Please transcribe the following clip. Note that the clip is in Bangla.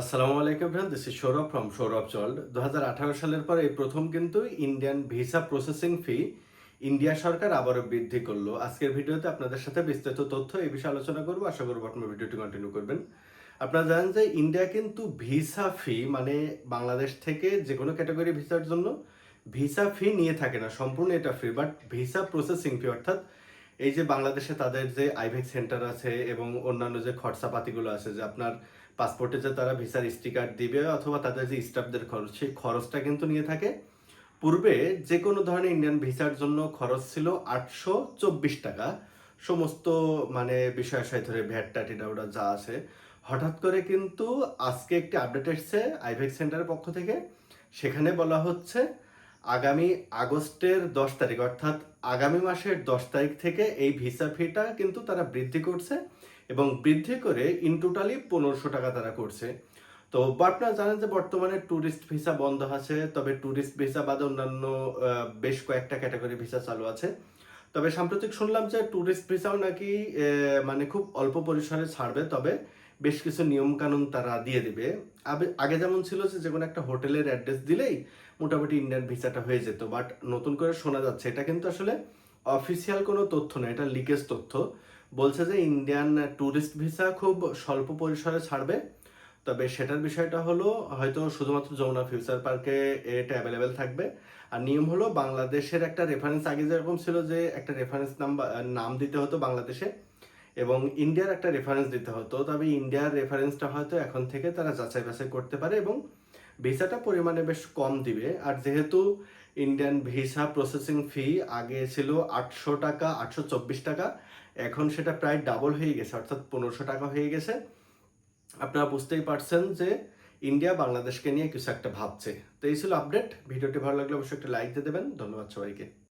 আসসালামু আলাইকুম friend this is Sourav from Sourav sold দু হাজার আঠারো সালের পর এই প্রথম কিন্তু Indian visa processing fee India সরকার আবারও বৃদ্ধি করল। আজকের ভিডিওতে আপনাদের সাথে বিস্তারিত তথ্য এই বিষয়ে আলোচনা করব। আশা করব আপনার ভিডিওটি কন্টিনিউ করবেন। আপনারা জানেন যে ইন্ডিয়া কিন্তু ভিসা ফি মানে বাংলাদেশ থেকে যে কোনো ক্যাটাগরি ভিসার জন্য ভিসা ফি নিয়ে থাকে না। সম্পূর্ণ এটা free but visa processing fee অর্থাৎ এই যে বাংলাদেশে তাদের যে আইভেক সেন্টার আছে এবং অন্যান্য যে খরচাপাতিগুলো আছে, যে আপনার পাসপোর্টে যে তারা ভিসার স্টিকার দিবে অথবা তাদের যে স্টাফদের খরচ, সেই খরচটা কিন্তু নিয়ে থাকে। পূর্বে যে কোনো ধরনের ইন্ডিয়ান ভিসার জন্য খরচ ছিল আটশো চব্বিশ টাকা। সমস্ত মানে বিষয় আশয় ধরে ভ্যাট টাটিটা ওটা যা আছে। হঠাৎ করে কিন্তু আজকে একটি আপডেট এসছে আইভেক সেন্টারের পক্ষ থেকে। সেখানে বলা হচ্ছে আগামী আগস্টের দশ তারিখ, অর্থাৎ আগামী মাসের দশ তারিখ থেকে এই ভিসা ফিটা কিন্তু তারা বৃদ্ধি করছে এবং বৃদ্ধি করে ইন টোটালি পনেরোশো টাকা তারা করছে। তো আপনারা জানেন যে বর্তমানে ট্যুরিস্ট ভিসা বন্ধ আছে, তবে ট্যুরিস্ট ভিসা বাদে অন্যান্য বেশ কয়েকটা ক্যাটাগরি ভিসা চালু আছে। তবে সাম্প্রতিক শুনলাম যে ট্যুরিস্ট ভিসাও নাকি মানে খুব অল্প পরিসরে ছাড়বে, তবে বেশ কিছু নিয়ম কানুন তারা দিয়ে দিবে। আগে যেমন ছিল যে যে কোনো একটা হোটেলের অ্যাড্রেস দিলেই মোটামুটি ইন্ডিয়ান ভিসাটা হয়ে যেত, বাট নতুন করে শোনা যাচ্ছে। এটা কিন্তু আসলে অফিসিয়াল কোনো তথ্য নয় এটা লিকেজ তথ্য। বলছে যে ইন্ডিয়ান ট্যুরিস্ট ভিসা খুব স্বল্প পরিসরে ছাড়বে। তবে সেটার বিষয়টা হলো, হয়তো শুধুমাত্র যমুনা ফিউচার পার্কে এটা অ্যাভেলেবেল থাকবে। আর নিয়ম হলো, বাংলাদেশের একটা রেফারেন্স আগে যেরকম ছিল যে, একটা রেফারেন্স নাম্বার নাম দিতে হতো বাংলাদেশে এবং ইন্ডিয়ার একটা রেফারেন্স দিতে হতো। তবে ইন্ডিয়ার রেফারেন্সটা হয়তো এখন থেকে তারা যাচাই বাছাই করতে পারে এবং ভিসাটা পরিমাণে বেশ কম দিবে। আর যেহেতু ইন্ডিয়ান ভিসা প্রসেসিং ফি আগে ছিল আটশো টাকা, আটশো চব্বিশ টাকা, এখন সেটা প্রায় ডাবল হয়ে গেছে, অর্থাৎ পনেরোশো টাকা হয়ে গেছে। আপনারা বুঝতেই পারছেন যে ইন্ডিয়া বাংলাদেশকে নিয়ে কিছু একটা ভাবছে। তো এই ছিল আপডেট। ভিডিওটি ভালো লাগলে অবশ্যই একটা লাইক দিয়ে দেবেন। ধন্যবাদ সবাইকে।